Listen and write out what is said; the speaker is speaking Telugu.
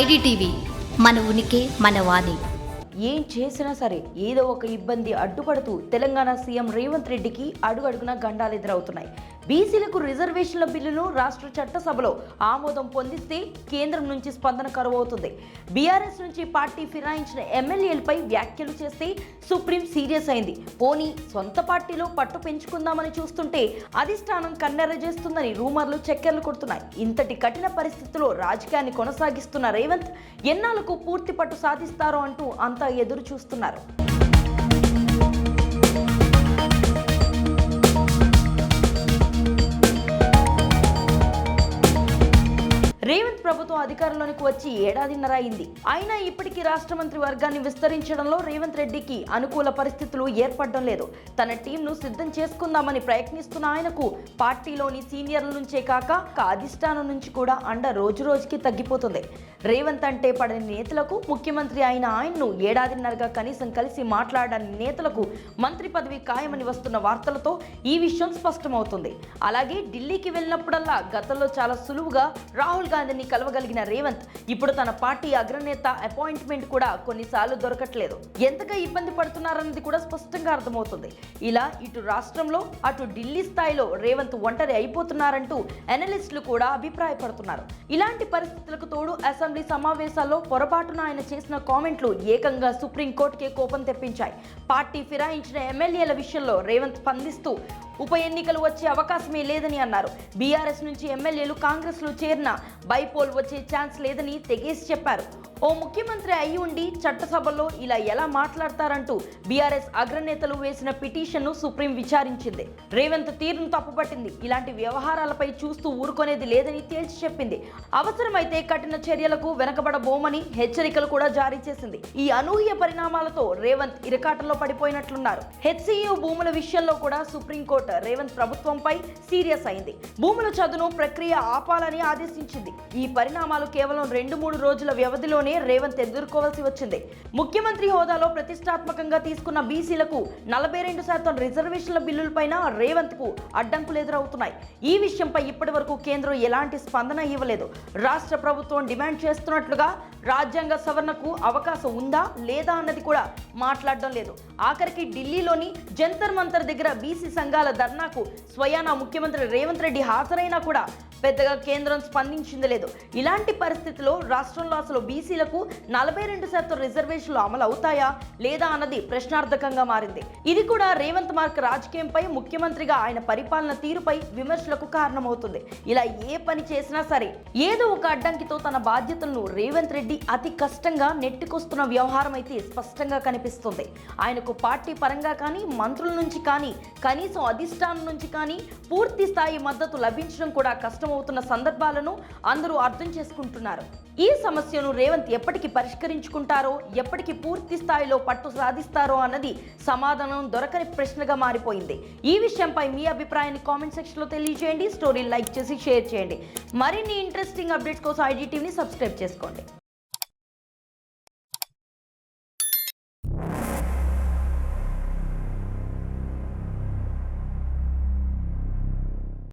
ఐడిటీవీ మన ఉనికి మన వాణి. ఏం చేసినా సరే ఏదో ఒక ఇబ్బంది అడ్డుపడుతూ తెలంగాణ సీఎం రేవంత్ రెడ్డికి అడుగడుగున గండాలు ఎదురవుతున్నాయి. బీసీలకు రిజర్వేషన్ల బిల్లును రాష్ట్ర చట్టసభలో ఆమోదం పొందిస్తే కేంద్రం నుంచి స్పందన కరువవుతుంది. బీఆర్ఎస్ నుంచి పార్టీ ఫిరాయించిన ఎమ్మెల్యేలపై వ్యాఖ్యలు చేస్తే సుప్రీం సీరియస్ అయింది. పోనీ సొంత పార్టీలో పట్టు పెంచుకుందామని చూస్తుంటే అధిష్టానం కన్నెరజేస్తుందని రూమర్లు చక్కెర్లు కొడుతున్నాయి. ఇంతటి కఠిన పరిస్థితుల్లో రాజకీయాన్ని కొనసాగిస్తున్న రేవంత్ ఎన్నాళ్ళకు పూర్తి పట్టు సాధిస్తారో అంటూ అంతా ఎదురు చూస్తున్నారు రేవంత్ ప్రభుత్వం అధికారంలోనికి వచ్చి ఏడాదిన్నర అయింది అయినా ఇప్పటికీ రాష్ట్ర మంత్రి వర్గాన్ని విస్తరించడంలో రేవంత్ రెడ్డికి అనుకూల పరిస్థితులు ఏర్పడడం లేదు. తన టీంను సిద్ధం చేసుకుందామని ప్రయత్నిస్తున్న ఆయనకు పార్టీలోని సీనియర్ల నుంచే కాక అధిష్టానం నుంచి కూడా అండ రోజు రోజుకి తగ్గిపోతుంది. రేవంత్ అంటే పడని నేతలకు ముఖ్యమంత్రి అయిన ఆయన్ను ఏడాదిన్నరగా కనీసం కలిసి మాట్లాడని నేతలకు మంత్రి పదవి ఖాయమని వస్తున్న వార్తలతో ఈ విషయం స్పష్టమవుతుంది. అలాగే ఢిల్లీకి వెళ్ళినప్పుడల్లా గతంలో చాలా సులువుగా రాహుల్ గాంధీని కలవగలిగిన రేవంత్ ఇప్పుడు తన పార్టీ అగ్రనేత అపాయింట్మెంట్ కూడా కొన్నిసార్లు దొరకట్లేదు. ఎంతగా ఇబ్బంది పడుతున్నారన్నది కూడా స్పష్టంగా అర్థమవుతుంది. ఇలా ఇటు రాష్ట్రంలో అటు ఢిల్లీ స్థాయిలో రేవంత్ ఒంటరి అయిపోతున్నారంటూ అనలిస్టులు కూడా అభిప్రాయపడుతున్నారు. ఇలాంటి పరిస్థితులకు తోడు అసెంబ్లీ సమావేశాల్లో పొరపాటున ఆయన చేసిన కామెంట్లు ఏకంగా సుప్రీంకోర్టుకే కోపం తెప్పించాయి. పార్టీ ఫిరాయించిన ఎమ్మెల్యేల విషయంలో రేవంత్ స్పందిస్తూ ఉప ఎన్నికలు వచ్చే అవకాశమే లేదని అన్నారు. బీఆర్ఎస్ నుంచి ఎమ్మెల్యేలు కాంగ్రెస్లో చేరిన బైపోల్ వచ్చే ఛాన్స్ లేదని తెగేసి చెప్పారు. ఓ ముఖ్యమంత్రి అయి ఉండి చట్టసభలో ఇలా ఎలా మాట్లాడతారంటూ బీఆర్ఎస్ అగ్రనేతలు వేసిన పిటిషన్ను సుప్రీం విచారించింది. రేవంత్ తీరును తప్పుపట్టింది. ఇలాంటి వ్యవహారాలపై చూస్తూ ఊరుకునేది లేదని తేల్చి చెప్పింది. అవసరమైతే కఠిన చర్యలకు వెనకబడబోమని హెచ్చరికలు కూడా జారీ చేసింది. ఈ అనూహ్య పరిణామాలతో రేవంత్ ఇరకాటంలో పడిపోయినట్లున్నారు. హెచ్సియు భూముల విషయంలో కూడా సుప్రీంకోర్టు రేవంత్ ప్రభుత్వంపై సీరియస్ అయింది. భూముల చదును ప్రక్రియ ఆపాలని ఆదేశించింది. ఈ పరిణామాలు కేవలం రెండు మూడు రోజుల వ్యవధిలోనే రేవంత్ ఎదుర్కోవాల్సి వచ్చింది. ముఖ్యమంత్రి హోదాలో ప్రతిష్టాత్మకంగా తీసుకున్న బీసీలకు నలభై రెండు శాతం రిజర్వేషన్ల బిల్లులపైన రేవంత్కు అడ్డంకులు ఎదురవుతున్నాయి. ఈ విషయంపై ఇప్పటి వరకు కేంద్రం ఎలాంటి స్పందన ఇవ్వలేదు. రాష్ట్ర ప్రభుత్వం డిమాండ్ చేస్తున్నట్లుగా రాజ్యాంగ సవరణకు అవకాశం ఉందా లేదా అన్నది కూడా మాట్లాడడం లేదు. ఆఖరికి ఢిల్లీలోని జంతర్ మంతర్ దగ్గర బీసీ సంఘాల ధర్నాకు స్వయానా ముఖ్యమంత్రి రేవంత్ రెడ్డి హాజరైనా కూడా పెద్దగా కేంద్రం స్పందించింది లేదు. ఇలాంటి పరిస్థితిలో రాష్ట్రంలో అసలు బీసీలకు నలభై రెండు శాతం రిజర్వేషన్లు అమలు అవుతాయా లేదా అన్నది ప్రశ్నార్థకంగా మారింది. ఇది కూడా రేవంత్ మార్క్ రాజకీయంపై ముఖ్యమంత్రిగా ఆయన పరిపాలన తీరుపై విమర్శలకు కారణమవుతుంది. ఇలా ఏ పని చేసినా సరే ఏదో ఒక అడ్డంకితో తన బాధ్యతలను రేవంత్ రెడ్డి అతి కష్టంగా నెట్టుకొస్తున్న వ్యవహారం అయితే స్పష్టంగా కనిపిస్తుంది. ఆయనకు పార్టీ పరంగా కానీ మంత్రుల నుంచి కానీ కనీసం అధిష్టానం నుంచి కానీ పూర్తి స్థాయి మద్దతు లభించడం కూడా కష్టమవుతున్న సందర్భాలను అందరూ అర్థం చేసుకుంటున్నారు. ఈ సమస్యను రేవంత్ ఎప్పటికి పరిష్కరించుకుంటారో ఎప్పటికి పూర్తి స్థాయిలో పట్టు సాధిస్తారో అన్నది సమాధానం దొరకని ప్రశ్నగా మారిపోయింది. ఈ విషయంపై మీ అభిప్రాయాన్ని కామెంట్ సెక్షన్లో తెలియజేయండి. స్టోరీ లైక్ చేసి షేర్ చేయండి. మరిన్ని ఇంట్రెస్టింగ్ అప్డేట్స్ కోసం ఐడి టీవీని సబ్స్క్రైబ్ చేసుకోండి.